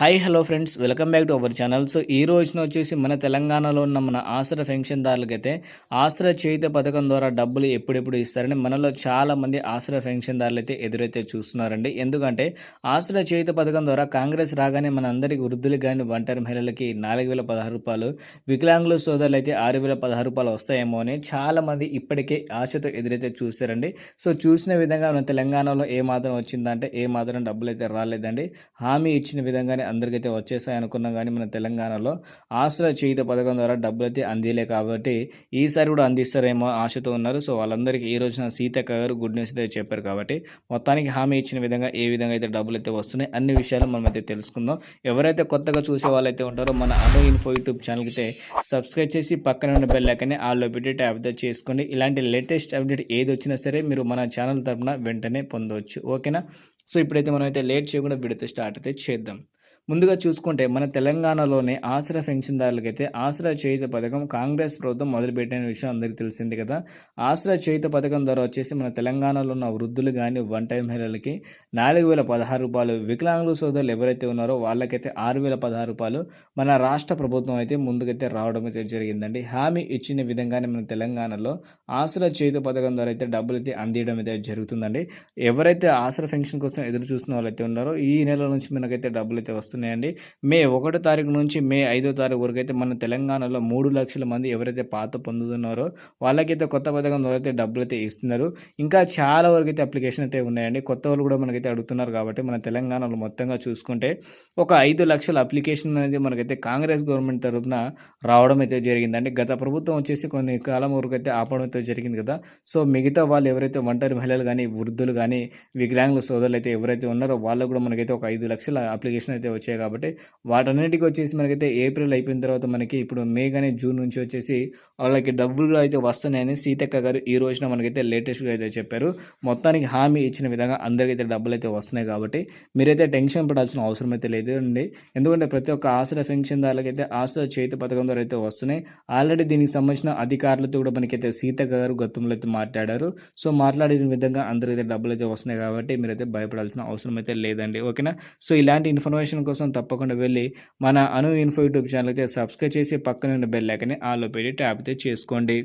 Hi hello friends welcome back to our channel so ఈ రోజున వచ్చేసి మన తెలంగాణలో ఉన్న మన ఆసరా పెన్షన్దారులకైతే ఆసరా చేయుత పథకం ద్వారా డబ్బులు ఎప్పుడెప్పుడు ఇస్తారని మనలో చాలా మంది ఆసరా పెన్షన్దారులు అయితే ఎదురైతే చూస్తున్నారండి. ఎందుకంటే ఆసరా చేయుత పథకం ద్వారా కాంగ్రెస్ రాగానే మన అందరికీ వృద్ధులకు కానీ ఒంటరి మహిళలకి నాలుగు వేల పదహారు రూపాయలు వికలాంగుల సోదరులు అయితే ఆరు వేల పదహారు రూపాయలు వస్తాయేమో అని చాలా మంది ఇప్పటికే ఆశతో ఎదురైతే చూశారండి. సో చూసిన విధంగా మన తెలంగాణలో ఏ మాత్రం వచ్చిందంటే ఏ మాత్రం డబ్బులు అయితే రాలేదండి. హామీ ఇచ్చిన విధంగానే అందరికైతే వచ్చేసాయి అనుకున్నాం కానీ మన తెలంగాణలో ఆశ్రయ చేయుత పథకం ద్వారా డబ్బులు అయితే అందిలే కాబట్టి ఈసారి కూడా అందిస్తారేమో ఆశతో ఉన్నారు. సో వాళ్ళందరికీ ఈ రోజున సీతక్క గారు గుడ్ న్యూస్ అయితే చెప్పారు కాబట్టి మొత్తానికి హామీ ఇచ్చిన విధంగా ఏ విధంగా అయితే డబ్బులు అయితే వస్తున్నాయి అన్ని విషయాలు మనం అయితే తెలుసుకుందాం. ఎవరైతే కొత్తగా చూసే వాళ్ళైతే ఉంటారో మన అను ఇన్ఫో యూట్యూబ్ ఛానల్కి అయితే సబ్స్క్రైబ్ చేసి పక్కన ఉన్న బెల్ ఐకనే ఆల్లో పెట్టి ట్యాప్ చేసుకోండి. ఇలాంటి లేటెస్ట్ అప్డేట్ ఏది వచ్చినా సరే మీరు మన ఛానల్ తరపున వెంటనే పొందవచ్చు ఓకేనా? సో ఇప్పుడైతే మనం అయితే లేట్ చేయకుండా వీడియోతో స్టార్ట్ అయితే చేద్దాం. ముందుగా చూసుకుంటే మన తెలంగాణలోనే ఆసరా పెన్షన్దారులకైతే ఆసరా చేయుత పథకం కాంగ్రెస్ ప్రభుత్వం మొదలుపెట్టిన విషయం అందరికీ తెలిసింది కదా. ఆసరా చేయుత పథకం ద్వారా వచ్చేసి మన తెలంగాణలో ఉన్న వృద్ధులు కానీ వన్ టైం మహిళలకి నాలుగు వేల పదహారు రూపాయలు వికలాంగుల సోదరులు ఎవరైతే ఉన్నారో వాళ్ళకైతే ఆరు వేల పదహారు రూపాయలు మన రాష్ట్ర ప్రభుత్వం అయితే ముందుకైతే రావడం అయితే జరిగిందండి. హామీ ఇచ్చిన విధంగానే మన తెలంగాణలో ఆసరా చేయుత పథకం ద్వారా అయితే డబ్బులు అయితే అందియడం అయితే జరుగుతుందండి. ఎవరైతే ఆసరా పెన్షన్ కోసం ఎదురు చూసిన వాళ్ళైతే ఉన్నారో ఈ నెల నుంచి మనకైతే డబ్బులు అయితే వస్తున్నాయి. వస్తున్నాయండి. మే ఒకటో తారీఖు నుంచి మే ఐదో తారీఖు వరకు అయితే మన తెలంగాణలో మూడు లక్షల మంది ఎవరైతే పాత పొందుతున్నారో వాళ్ళకైతే కొత్త పథకం ద్వారా అయితే డబ్బులు అయితే ఇస్తున్నారు. ఇంకా చాలా వరకు అయితే అప్లికేషన్ అయితే ఉన్నాయండి. కొత్త వాళ్ళు కూడా మనకైతే అడుగుతున్నారు కాబట్టి మన తెలంగాణలో మొత్తంగా చూసుకుంటే ఒక ఐదు లక్షల అప్లికేషన్ అనేది మనకైతే కాంగ్రెస్ గవర్నమెంట్ తరఫున రావడం అయితే జరిగిందండి. గత ప్రభుత్వం వచ్చేసి కొన్ని కాలం వరకు అయితే ఆపడం అయితే జరిగింది కదా. సో మిగతా వాళ్ళు ఎవరైతే ఒంటరి మహిళలు కానీ వృద్ధులు కానీ వికలాంగుల సోదరులు అయితే ఎవరైతే ఉన్నారో వాళ్ళు కూడా మనకైతే ఒక ఐదు లక్షల అప్లికేషన్ అయితే వచ్చాయి కాబట్టి వాటన్నిటికీ వచ్చేసి మనకైతే ఏప్రిల్ అయిపోయిన తర్వాత మనకి ఇప్పుడు మే కానీ జూన్ నుంచి వచ్చేసి వాళ్ళకి డబ్బులు అయితే వస్తున్నాయని సీతక్క గారు ఈ రోజున మనకైతే లేటెస్ట్గా అయితే చెప్పారు. మొత్తానికి హామీ ఇచ్చిన విధంగా అందరికైతే డబ్బులు అయితే వస్తున్నాయి కాబట్టి మీరైతే టెన్షన్ పడాల్సిన అవసరం అయితే లేదండి అండి. ఎందుకంటే ప్రతి ఒక్క ఆసరా పెన్షన్ దానికైతే ఆసరా చేతి పథకం ద్వారా అయితే వస్తున్నాయి. ఆల్రెడీ దీనికి సంబంధించిన అధికారులతో కూడా మనకైతే సీతక్క గారు గతంలో అయితే మాట్లాడారు. సో మాట్లాడిన విధంగా అందరికైతే డబ్బులు అయితే వస్తున్నాయి కాబట్టి మీరైతే భయపడాల్సిన అవసరం అయితే లేదండి. ఓకేనా? సో ఇలాంటి ఇన్ఫర్మేషన్ కోసం తప్పకుండా వెళ్ళి మన అను ఇన్ఫో యూట్యూబ్ ఛానల్ అయితే సబ్స్క్రైబ్ చేసి పక్కన ఉన్న బెల్ ఐకని ఆలో పెట్టి ట్యాప్ అయితే చేసుకోండి.